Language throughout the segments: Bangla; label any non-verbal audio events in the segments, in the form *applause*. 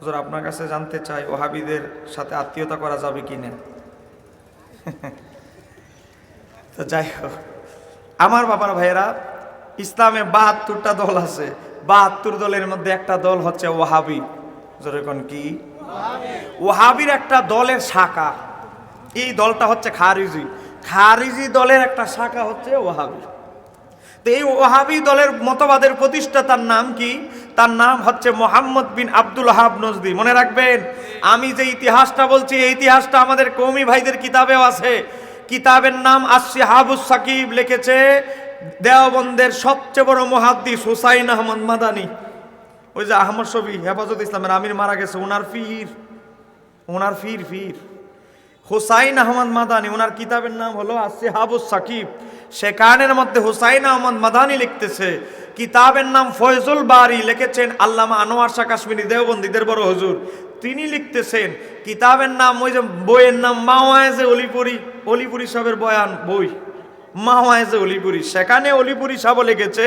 হুজুর, আপনার কাছে জানতে চাই, ওহাবিদের সাথে আত্মীয়তা করা যাবে কি না? *laughs* তো যাই হোক, আমার বাবার ভাইয়েরা, ইসলামে বাহাত্তরটা দল আছে। বাহাত্তর দলের মধ্যে একটা দল হচ্ছে ওহাবি। যেরকম কি? ওহাবির একটা দলের শাখা। এই দলটা হচ্ছে খারিজি। খারিজি দলের একটা শাখা হচ্ছে ওহাবি। তো এই ওহাবি দলের মতবাদের প্রতিষ্ঠাতার নাম কি? তার নাম হচ্ছে Muhammad bin Abdul Wahhab Najdi. মনে রাখবেন, আমি যে ইতিহাসটা বলছি, এই ইতিহাসটা আমাদের কৌমি ভাইদের কিতাবেও আছে। কিতাবের নাম আসি হাবুস সাকিব লিখেছে, দেওবন্দের সবচেয়ে বড় মহাদ্দিস হুসাইন আহমদ মাদানি। ওই যে আহমদ শফি, হেফাজত ইসলামের আমির মারা গেছে ওনার ফির ওনার ফির ফির। হুসাইন আহমদ মাদানি ওনার কিতাবের নাম হলো আসি হাবুস সাকিব। সেখানের মধ্যে হুসাইন আহমদ মাদানি লিখতেছে, কিতাবের নাম ফয়জুল বারি, লিখেছেন আল্লামা আনোয়ার শাহ কাশ্মীরি দেওবন্দীদের বড় হুজুর। তিনি লিখতেছেন, কিতাবের নাম, ওই যে বইয়ের নাম মাওয়াজে অলিপুরি অলিপুরি সাহেবের বয়ান, বই। মাওয়াজে অলিপুরি। সেখানে অলিপুরি সাহেব লিখেছে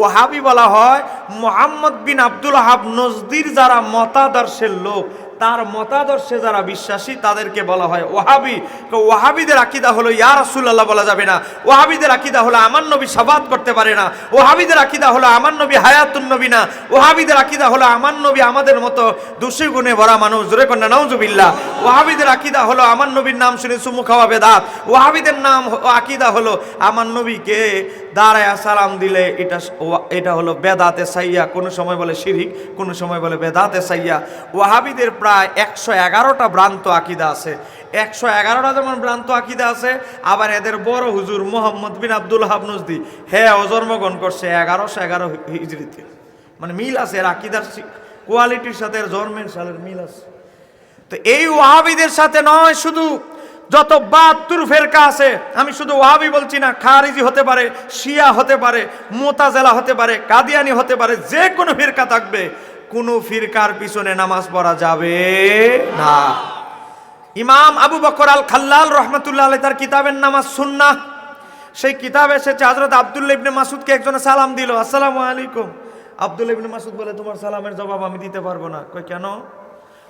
ওহাবি বলা হয়, মোহাম্মদ বিন আব্দুল হাব নজদির যারা মতাদর্শের লোক তার মতাদর্শে যারা বিশ্বাসী, তাদেরকে বলা হয় ওহাবি ওহাবিদের আকিদা হলো, ইয়া রাসূলুল্লাহ বলা যাবে না। ওহাবিদের আকিদা হলো, আমার নবী সাবাদ করতে পারে না। ওহাবিদের আকিদা হলো, আমার নবী হায়াতুন নবী না। ওহাবিদের আকিদা হলো, আমার নবী আমাদের মতো দোষী গুণে ভরা মানুষ। জোরে কন্যা, নাউজুবিল্লাহ। ওহাবিদের আকিদা হলো, আমার নবীর নাম শুনে চুমু খাওয়া বেদাত। ওহাবিদের নাম আকিদা হলো, আমার নবীকে দাঁড়ায় সালাম দিলে এটা এটা হলো বেদাতে সাইয়া। কোনো সময় বলে শিরিক, কোনো সময় বলে বেদাতে সাইয়া। ওয়াহাবিদের প্রায় একশো এগারোটা ভ্রান্ত আকিদা আছে। একশো এগারোটা যেমন ভ্রান্ত আকিদা আছে, আবার এদের বড় হুজুর মোহাম্মদ বিন আব্দুল হাবনুজদি হ্যাঁ ও জন্মগ্রহণ করছে এগারোশো এগারো হিজড়িতে। মানে মিল আছে, এর আকিদার কোয়ালিটির সাথে জন্মের সালের মিল আছে। তো এই ওয়াহাবিদের সাথে নয় শুধু যত বাহাত্তর ফেরকা আছে, আমি শুধু ওয়াহাবি বলছি না, খারিজি হতে পারে, শিয়া হতে পারে, মোতাজেলা হতে পারে, কাদিয়ানি হতে পারে, যে কোনো ফিরকা থাকবে, কোনো ফিরকার পিছনে নামাজ পড়া যাবে না। ইমাম আবু বকর আল খাল্লাল রহমতুল্লাহ তার কিতাবের নামাজ সুন্না সেই কিতাব এসেছে হজরত আবদুল্লাহ ইবনে মাসুদকে একজনে সালাম দিল, আসসালামু আলাইকুম। আবদুল্লাহ ইবনে মাসুদ বলে, তোমার সালামের জবাব আমি দিতে পারব না। কই কেন?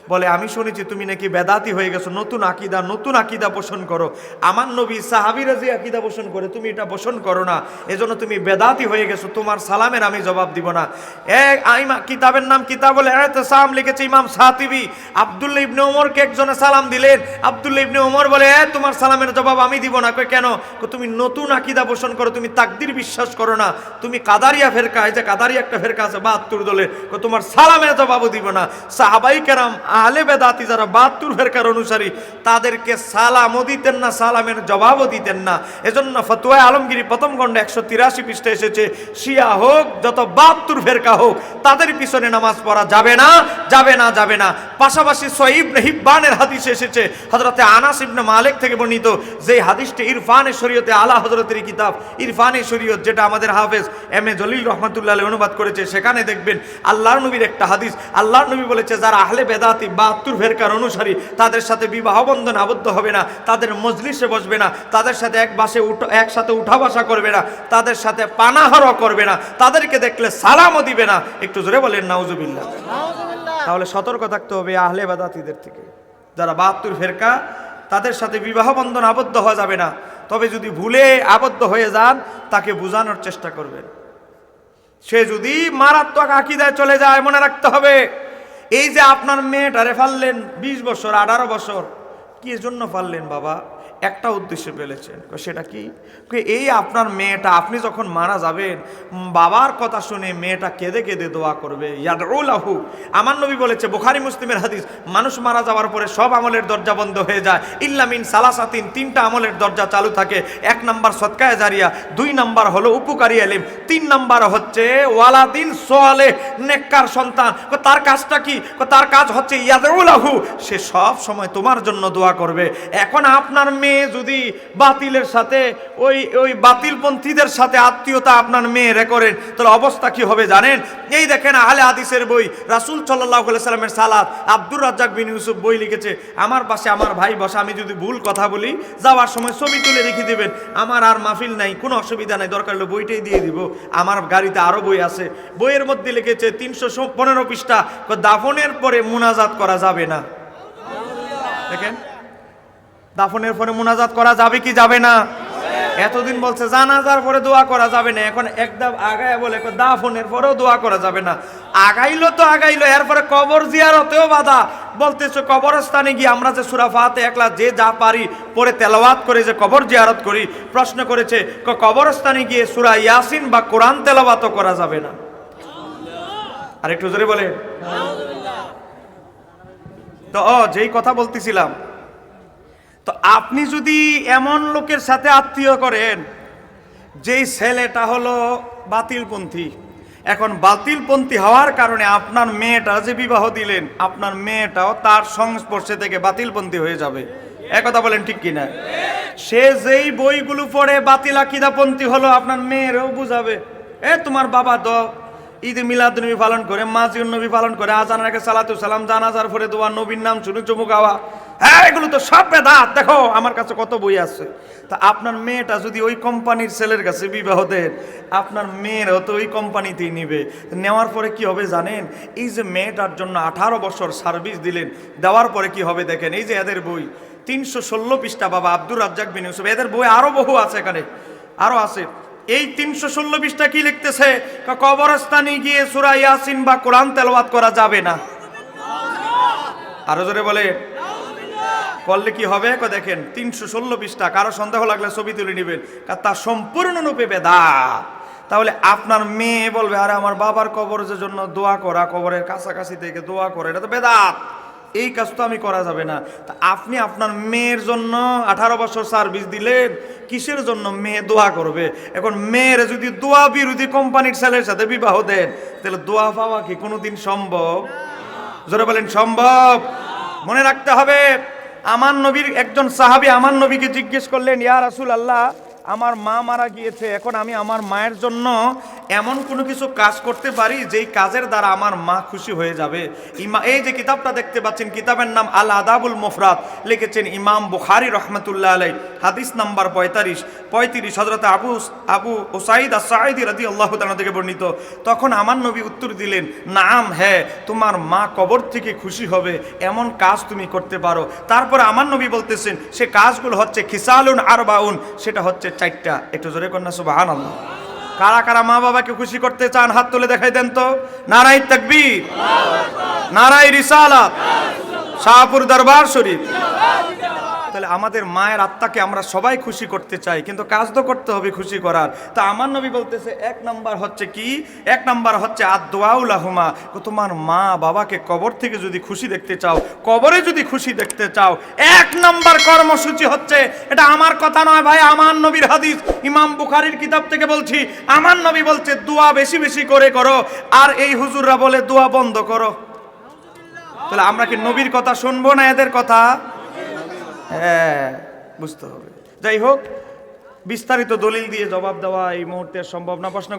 বলে, আমি শুনেছি তুমি নাকি বেদাতি হয়ে গেছো, নতুন আকিদা নতুন আকিদা পোষণ করো। আমার নবী সাহাবিরা যে আকিদা পোষণ করে, তুমি এটা পোষণ করো না, এজন্য তুমি বেদাতি হয়ে গেছো, তোমার সালামের আমি জবাব দিব না। এক কিতাবের নাম কিতাবুল সাম লিখেছে ইমাম সাতিবি। আব্দুল্লাহ ইবনে ওমরকে একজনে সালাম দিলেন। আব্দুল্লাহ ইবনে ওমর বলে, এ, তোমার সালামের জবাব আমি দিব না। কেন? তুমি নতুন আকিদা পোষণ করো, তুমি তাকদির বিশ্বাস করো না। তুমি কাদারিয়া ফেরকা, এই যে কাদারিয়া একটা ফেরকা আছে বাহাত্তর দলের তোমার সালামের জবাবও দিব না। সাহাবাই কেরাম আহলে বেদাতি যারা বাহাত্তর ফেরকার অনুসারী, তাদেরকে সালামও দিতেন না, সালামের জবাবও দিতেন না। এজন্য ফতুয়া আলমগিরি প্রথম খণ্ডে একশো তিরাশি পৃষ্ঠে এসেছে, শিয়া হোক, যত বাহাত্তর ফেরকা হোক, তাদের পিছনে নামাজ পড়া যাবে না যাবে না যাবে না। পাশাপাশি সহিব হিব্বানের হাদিস এসেছে হজরতে আনাস ইবনে মালিক থেকে বর্ণিত যে হাদিসটি ইরফানের শরীয়তে আলা হজরতের কিতাব ইরফানের শরীয়ত যেটা আমাদের হাফেজ এম এ জলিল রহমতুল্লাহ অনুবাদ করেছে, সেখানে দেখবেন আল্লাহর নবীর একটা হাদিস। আল্লাহর নবী বলেছে, যারা আহলে বেদাতি বাহাত্তর ফেরকার অনুসারী তাদের সাথে বিবাহ বন্ধন আবদ্ধ হবে না তাদের মজলিসে বসবে না তাদের সাথে এক বাসে উঠ একসাথে উঠা বসা করবে না তাদের সাথে পানাহারও করবে না তাদেরকে দেখলে সালামও দিবে না। একটু জোরে বলেন নাউজুবিল্লাহ। তাহলে সতর্ক থাকতে হবে আহলে বাদাতিদের থেকে। যারা বাহাত্তর ফেরকা তাদের সাথে বিবাহ বন্ধন আবদ্ধ হওয়া যাবে না। তবে যদি ভুলে আবদ্ধ হয়ে যান তাকে বোঝানোর চেষ্টা করবেন। সে যদি মারাত্মক আকিদায় চলে যায় মনে রাখতে হবে। এই যে আপনার মেয়েটারে ফাললেন বিশ বছর আঠারো বছর কি জন্য ফাললেন বাবা? একটা উদ্দেশ্যে ফেলেছেন কই, সেটা কি? এই আপনার মেয়েটা আপনি যখন মারা যাবেন বাবার কথা শুনে মেয়েটা কেঁদে কেঁদে দোয়া করবে। ইয়াদউলাহু আমার নবী বলেছে বোখারি মুসলিমের হাদিস মানুষ মারা যাওয়ার পরে সব আমলের দরজা বন্ধ হয়ে যায়। ইল্লামিন সালাসাতিন তিনটা আমলের দরজা চালু থাকে। এক নাম্বার সৎকায় জারিয়া দুই নাম্বার হলো উপকারী আলিম তিন নাম্বার হচ্ছে ওয়ালাদিন সোয়ালে নেককার সন্তান। তার কাজটা কি? তার কাজ হচ্ছে ইয়াদউলাহু সে সব সময় তোমার জন্য দোয়া করবে। এখন আপনার মেয়ে মেয়ে যদি বাতিলের সাথে, ওই ওই বাতিলপন্থীদের সাথে আত্মীয়তা আপনার মেয়েরে করেন, তাহলে অবস্থা কি হবে জানেন? এই দেখেন আহলে হাদিসের বই, রাসুল আলাইহি সাল্লামের সালাত, আব্দুর রাজ্জাক বিন ইউসুফ বই লিখেছে, আমার পাশে আমার ভাই বসে, আমি যদি ভুল কথা বলি, যাওয়ার সময় ছবি তুলে রেখে দিবেন। আমার আর মাহফিল নাই, কোনো অসুবিধা নাই, দরকার হলে বইটাই দিয়ে দিব। আমার গাড়িতে আরও বই আছে। বইয়ের মধ্যে লিখেছে, তিনশো পনেরো পৃষ্ঠা দাফনের পরে মুনাজাত করা যাবে না। দেখেন? দাফনের পরে মোনাজাত করা যাবে কি যাবে না? এতদিন বলছে, জানাজার পরে দোয়া করা যাবে না। এখন একদম আগায় বলে দাফনের পরেও দোয়া করা যাবে না। আগাইলো তো আগাইলো, এরপরে কবর জিয়ারতেও বাধা। বলতেছে, কবরস্থানে গিয়ে আমরা যে সুরা ফাতে একলা যে যা পারি, পরে তেলাওয়াত করে যে কবর জিয়ারত করি, প্রশ্ন করেছে কবরস্থানে গিয়ে সুরা ইয়াসিন বা কোরআন তেলাওয়াতও করা যাবে না? আর একটু জোরে বলে তো যেই কথা বলতেছিলাম আপনি যদি এমন লোকের সাথে আত্মীয় করেন, যেই ছেলেটা হলো বাতিলপন্থী, এখন বাতিলপন্থী হওয়ার কারণে আপনার মেয়েটা যে বিবাহ দিলেন, আপনার মেয়েটাও তার সংস্পর্শে থেকে বাতিলপন্থী হয়ে যাবে। একথা বলেন ঠিক কিনা? সে যেই বইগুলো পড়ে বাতিল আকিদাপন্থী হলো, আপনার মেয়েরও বুঝাবে। এ, তোমার বাবা তো ঈদ মিলাদ নবী পালন করে, মাজিউন নবী পালন করে, আজান রেখে সালাতু সালাম, জানাজার পরে দোয়া, নবীর নাম শুনে চুমুক আওয়া হ্যাঁ এগুলো তো সব বেদাত। দেখো, আমার কাছে কত বই আছে। তা আপনার মেয়েটা যদি ওই কোম্পানির ছেলের কাছে বিবাহ দেন আপনার মেয়েরও তো ওই কোম্পানিতেই নিবে। নেওয়ার পরে কি হবে জানেন? এই যে মেয়েটার জন্য আঠারো বছর সার্ভিস দিলেন, দেওয়ার পরে কি হবে দেখেন? এই যে এদের বই, তিনশো ষোলো পৃষ্ঠা বাবা আব্দুর রাজ্জাক বিন ইউসুফ। এদের বই আরও বহু আছে এখানে, আরও আছে। এই তিনশো ষোলো পৃষ্ঠা কি লিখতেছে? কবরস্থানে গিয়ে সুরা ইয়াসিন বা কোরআন তেলাওয়াত করা যাবে না? আরও জোরে বলে করলে কি হবে? ক দেখেন, তিনশো ষোলো পৃষ্ঠা কারও সন্দেহ লাগলে ছবি তুলে নেবেন। তা সম্পূর্ণরূপে বেদা তাহলে আপনার মেয়ে বলবে, আরে আমার বাবার কবরের জন্য দোয়া করা কবরের কাছাকাছি থেকে দোয়া করে, এটা তো বেদাত। এই কাজ তো আমি করা যাবে না। তা আপনি আপনার মেয়ের জন্য আঠারো বছর সার্ভিস দিলেন, কিসের জন্য মেয়ে দোয়া করবে? এখন মেয়ের যদি দোয়া বিরোধী কোম্পানির ছেলের সাথে বিবাহ দেন, তাহলে দোয়া পাওয়া কি কোনোদিন সম্ভব? জোরে বলেন, সম্ভব? মনে রাখতে হবে। আমার নবীর একজন সাহাবি আমার নবীকে জিজ্ঞেস করলেন, ইয়া রাসুল আল্লাহ আমার মা মারা গিয়েছে, এখন আমি আমার মায়ের জন্য এমন কোনো কিছু কাজ করতে পারি যেই কাজের দ্বারা আমার মা খুশি হয়ে যাবে। ইমা এই যে কিতাবটা দেখতে পাচ্ছেন, কিতাবের নাম আল আদাবুল মুফরাত লিখেছেন ইমাম বুখারি রহমতুল্লাহ আলাই হাদিস নাম্বার পঁয়তাল্লিশ। পঁয়ত্রিশ হজরত আবু আবু ওসাইদ আসাইদি রাদি আল্লাহ থেকে বর্ণিত। তখন আমার নবী উত্তর দিলেন, নাম হ্যাঁ তোমার মা কবর থেকে খুশি হবে। এমন কাজ তুমি করতে পারো। তারপর আমার নবী বলতেছেন, সে কাজগুলো হচ্ছে খিসালুন আর বাউন সেটা হচ্ছে চারটা। একটু জোরে কন্যা সুবাহান আল্লাহ কারা কারা মা বাবাকে খুশি করতে চান, হাত তুলে দেখাই দেন তো। নারাই তকবীর নারাই রিসালাত, শাহপুর দরবার শরীফ। তাহলে আমাদের মায়ের আত্মাকে আমরা সবাই খুশি করতে চাই, কিন্তু কাজ তো করতে হবে খুশি করার। তা আমার নবী বলতেছে, এক নাম্বার হচ্ছে কি? এক নাম্বার হচ্ছে আদোয়াউলাহুমা তোমার মা বাবাকে কবর থেকে যদি খুশি দেখতে চাও, কবরে যদি খুশি দেখতে চাও, এক নাম্বার কর্মসূচি হচ্ছে, এটা আমার কথা নয় ভাই, আমার নবীর হাদিস। ইমাম বুখারির কিতাব থেকে বলছি, আমার নবী বলছে, দোয়া বেশি বেশি করে করো, আর এই হুজুররা বলে, দোয়া বন্ধ করো। তাহলে আমরা কি নবীর কথা শুনব না এদের কথা? হ্যাঁ বুঝতে হবে। যাই হোক, বিস্তারিত দলিল দিয়ে জবাব দেওয়া এই মুহূর্তে সম্ভব না। প্রশ্ন